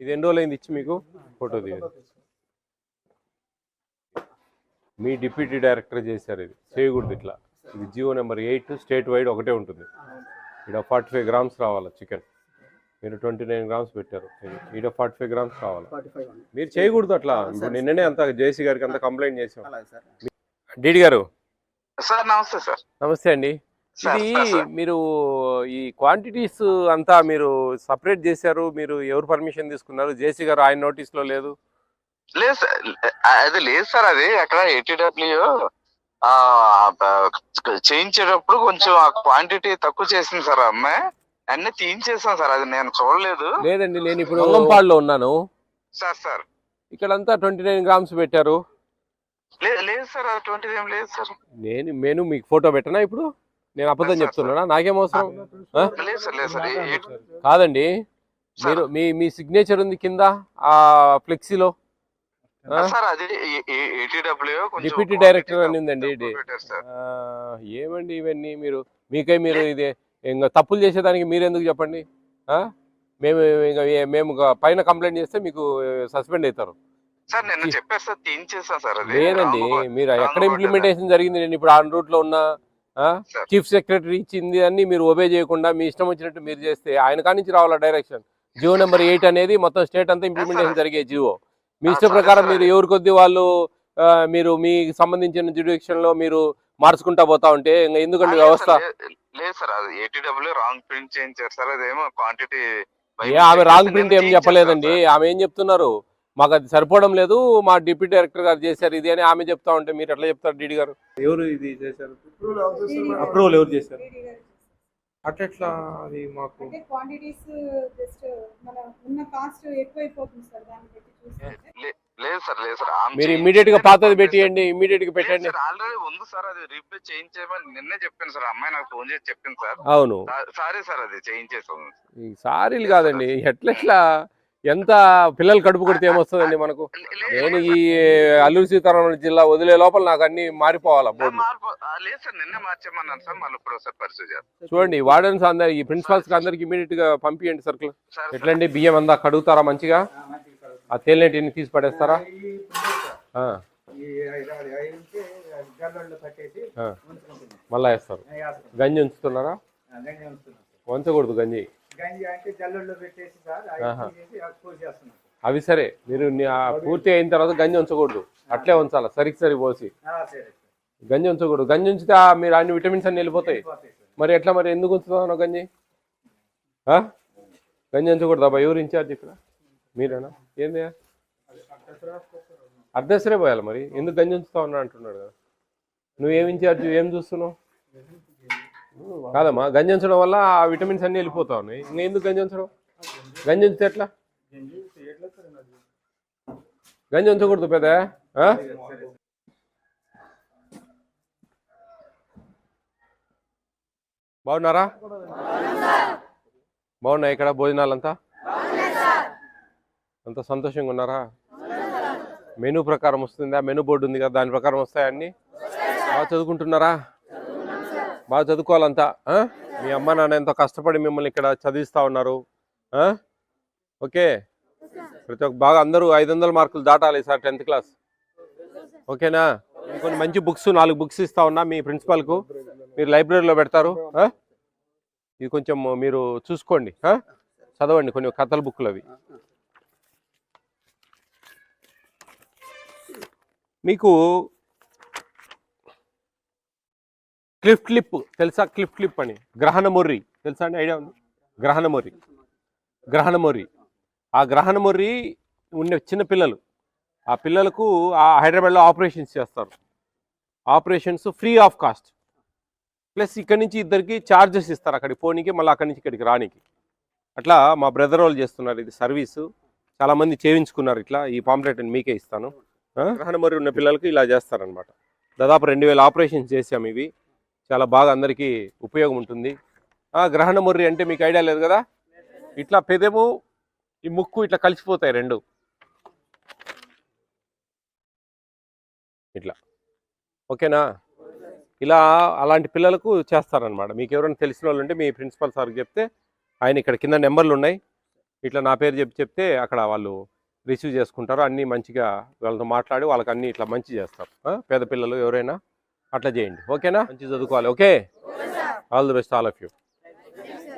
ఇది ఎన్ని రోజులు అయింది ఇచ్చి మీకు? ఫోటో దిగదు మీ డిప్యూటీ డైరెక్టర్ చేశారు ఇది. చేయకూడదు ఇట్లా. ఇది Jio number eight state wide ఒకటే ఉంటుంది. ఇక్కడ ఫార్టీ ఫైవ్ గ్రామ్స్ రావాలి చికెన్? మీరు ట్వంటీ నైన్ గ్రామ్స్ పెట్టారు. ఇక్కడ ఫార్టీ ఫైవ్ గ్రామ్స్ రావాలి? అండి. మీరు చేయకూడదు అట్లా. ఇప్పుడు నిన్ననే అంత జేసీ గారికి అంత కంప్లైంట్ చేసాం. డీడీ గారు. సార్ నమస్తే సార్. నమస్తే అండి. ఇది. మీరు ఈ క్వాంటిటీస్ అంతా మీరు సపరేట్ చేశారు మీరు ఎవరు పర్మిషన్ తీసుకున్నారు? జేసీ గారు ఆయన నోటీస్లో లేదు. లేదు సార్ అది లేదు సార్ అది అక్కడ ఏటీడబ్ల్యూ చేయించేటప్పుడు కొంచెం ఆ క్వాంటిటీ తక్కువ చేసింది సార్ అమ్మాయి. అన్ని తీయించేసాం సార్ అది నేను చూడలేదు. లేదండి నేను ఇప్పుడు వంగంపాడులో ఉన్నాను. సార్ సార్ ఇక్కడంతా ట్వంటీ నైన్ గ్రామ్స్ పెట్టారు. లేదు లేదు సార్ ట్వంటీ ఏం లేదు సార్ నేను నేను మీకు ఫోటో పెట్టనా ఇప్పుడు? నేను అబద్ధం చెప్తున్నానా? నాకేం అవసరం? కాదండి. మీరు మీ మీ సిగ్నేచర్ ఉంది కింద ఆ ఫ్లెక్సీలో. డిప్యూటీ డైరెక్టర్ అని ఉందండి ఏమండి ఇవన్నీ మీరు? మీకై మీరు ఇది ఇంకా తప్పులు చేసేదానికి మీరు ఎందుకు చెప్పండి? మేము ఇంకా మేము పైన కంప్లైంట్ చేస్తే మీకు సస్పెండ్ అవుతారు లేదండి మీరు ఎక్కడ ఇంప్లిమెంటేషన్ జరిగింది? నేను ఇప్పుడు ఆన్ రూట్లో ఉన్న. చీఫ్ సెక్రటరీ ఇచ్చింది అన్ని మీరు ఒబే చేయకుండా మీ ఇష్టం వచ్చినట్టు మీరు చేస్తే ఆయన కానించి రావాలా డైరెక్షన్ జియో నెంబర్ ఎయిట్ అనేది మొత్తం స్టేట్ అంతా ఇంప్లిమెంటేషన్ జరిగే జియో మీ ఇష్ట ప్రకారం. మీరు ఎవరి కొద్ది వాళ్ళు మీరు మీకు సంబంధించిన jurisdiction లో మీరు మార్చుకుంటా పోతా ఉంటే ఎందుకంటే వ్యవస్థ? సార్, లే- లేదు సార్ అది ఏటీడబ్ల్యూ రాంగ్ ప్రింట్ చేయించారు సార్ అదేమో క్వాంటిటీ ఏ ఆమె రాంగ్ ప్రింట్ ఏం చెప్పలేదండి. ఆమె ఏం చెప్తున్నారు? మాకు అది సరిపోవడం లేదు మా డిప్యూటీ డైరెక్టర్ గారు చేశారు ఇది అని ఆమె చెప్తా ఉంటే మీరు ఎట్లా చెప్తారు డీడీ గారు? ఎవరు ఇది చేశారు? అప్రూవల్ ఎవరు చేశారు? అట్లా అది మాకు? క్వాంటిటీస్ జస్ట్ మన ఉన్న కాస్ట్ ఎక్కువైపోతుంది సార్ దాన్ని బట్టి చూస్తే. లేదు సార్ లేదు సార్ మీరు ఇమీడియట్గా పాతది. పెట్టియండి ఇమీడియట్గా పెట్టండి. ఆల్రెడీ ఉంది సార్ అది రిపేర్ చేయించేయమని నిన్నే చెప్పాను సార్ అమ్మాయి నాకు ఫోన్ చేసి చెప్పింది సార్. అవును. సారీ సార్ అది చేయించేసాం ఈ సారీలు కాదండి ఎట్లా ఎట్లా? ఎంత పిల్లలు కడుపు కొడితే ఏమొస్తుందండి మనకు? నేను ఈ అల్లూరు సీతారామరాజు జిల్లా వదిలే లోపల నాకు అన్ని మారిపోవాలా బోర్డు? చూడండి వార్డెన్స్ అందరు ఈ ప్రిన్సిపాల్స్ అందరికి ఇమీడియట్గా పంపియండి సర్కిల్. సార్ ఎట్లండి బియ్యం అందా కడుగుతారా మంచిగా? ఆ తేలినటిని తీసి పడేస్తారా? మళ్ళా వేస్తారు. గంజి ఉంచుతున్నారా. వంచకూడదు గంజి. అవి సరే మీరు పూర్తి అయిన తర్వాత గంజి ఉంచకూడదు. అట్లే ఉంచాలి సరికి సరి పోసి. గంజి ఉంచకూడదు. గంజి ఉంచితే మీరు అన్ని విటమిన్స్ అన్ని వెళ్ళిపోతాయి. మరి ఎట్లా మరి? ఎందుకు ఉంచుతాను గంజి? గంజి ఉంచకూడదు అబ్బా ఎవరు ఇన్ఛార్జ్ ఇక్కడ? మీరేనా? ఏంది? అర్ధసరే పోయాలి మరి. ఎందుకు గంజి ఉంచుతా ఉన్నా అంటున్నాడు కదా. నువ్వేం ఇన్ఛార్జ్? ఏం చూస్తున్నావు? కాదమ్మా గంజి ఉంచడం వల్ల ఆ విటమిన్స్ అన్ని వెళ్ళిపోతా ఉన్నాయి. ఇంకా ఎందుకు గంజి ఉంచడం గంజి ఎట్లా? గంజి ఉంచకూడదు పెద్ద బాగున్నారా? బాగున్నాయి ఇక్కడ భోజనాలంతా? అంత సంతోషంగా ఉన్నారా? మెనూ ప్రకారం వస్తుందా? మెనూ బోర్డు ఉంది కదా దాని ప్రకారం వస్తాయా అన్నీ? బాగా చదువుకుంటున్నారా? బాగా చదువుకోవాలంతా మీ అమ్మ నాన్న ఎంతో కష్టపడి మిమ్మల్ని ఇక్కడ చదివిస్తా ఉన్నారు ఓకే. ప్రతి ఒక్క బాగా అందరూ ఐదు వందల మార్కులు దాటాలి సార్ టెన్త్ క్లాస్. ఓకేనా? కొన్ని మంచి బుక్స్ నాలుగు బుక్స్ ఇస్తా ఉన్నా మీ ప్రిన్సిపాల్కు. మీరు లైబ్రరీలో పెడతారు ఇది కొంచెం మీరు చూసుకోండి చదవండి కొన్ని కథల బుక్లు అవి. మీకు క్లిఫ్ క్లిప్ తెలుసా క్లిఫ్ క్లిప్ అని? గ్రహణమొర్రి. తెలుసా అండి ఐడియా ఉంది? గ్రహణమొర్రి. గ్రహణమొర్రి. ఆ గ్రహణమొర్రి ఉండే చిన్న పిల్లలు. ఆ పిల్లలకు ఆ హైదరాబాద్లో ఆపరేషన్స్ చేస్తారు. Operations free of cost. Plus ఇక్కడి నుంచి ఇద్దరికి ఛార్జెస్ ఇస్తారు అక్కడికి పోనీకి మళ్ళీ అక్కడి నుంచి ఇక్కడికి రానికి. అట్లా మా బ్రదర్ వాళ్ళు చేస్తున్నారు ఇది సర్వీసు. చాలామంది చేయించుకున్నారు ఇట్లా. ఈ పాంప్లెట్ మీకే ఇస్తాను. గ్రహణమొర్రి గ్రహణ ఉన్న పిల్లలకి ఇలా చేస్తారనమాట దాదాపు రెండు వేల ఆపరేషన్స్ చేసాము ఇవి. చాలా బాగా అందరికీ ఉపయోగం ఉంటుంది. గ్రహణ మొర్రి అంటే మీకు ఐడియా లేదు కదా? ఇట్లా పెదము ఈ ముక్కు ఇట్లా కలిసిపోతాయి రెండు. ఇట్లా. ఓకేనా? ఇలా అలాంటి పిల్లలకు చేస్తారనమాట మీకు ఎవరైనా తెలిసిన వాళ్ళు ఉంటే మీ ప్రిన్సిపల్ సార్కి చెప్తే ఆయన ఇక్కడ కింద నెంబర్లు ఉన్నాయి. ఇట్లా నా పేరు చెప్పి చెప్తే అక్కడ వాళ్ళు రిసీవ్ చేసుకుంటారు. అన్నీ మంచిగా వాళ్ళతో మాట్లాడి వాళ్ళకి అన్నీ ఇట్లా మంచి చేస్తారు. పేద పిల్లలు ఎవరైనా? అట్లా చేయండి. ఓకేనా? మంచి చదువుకోవాలి. Okay? All the best all of you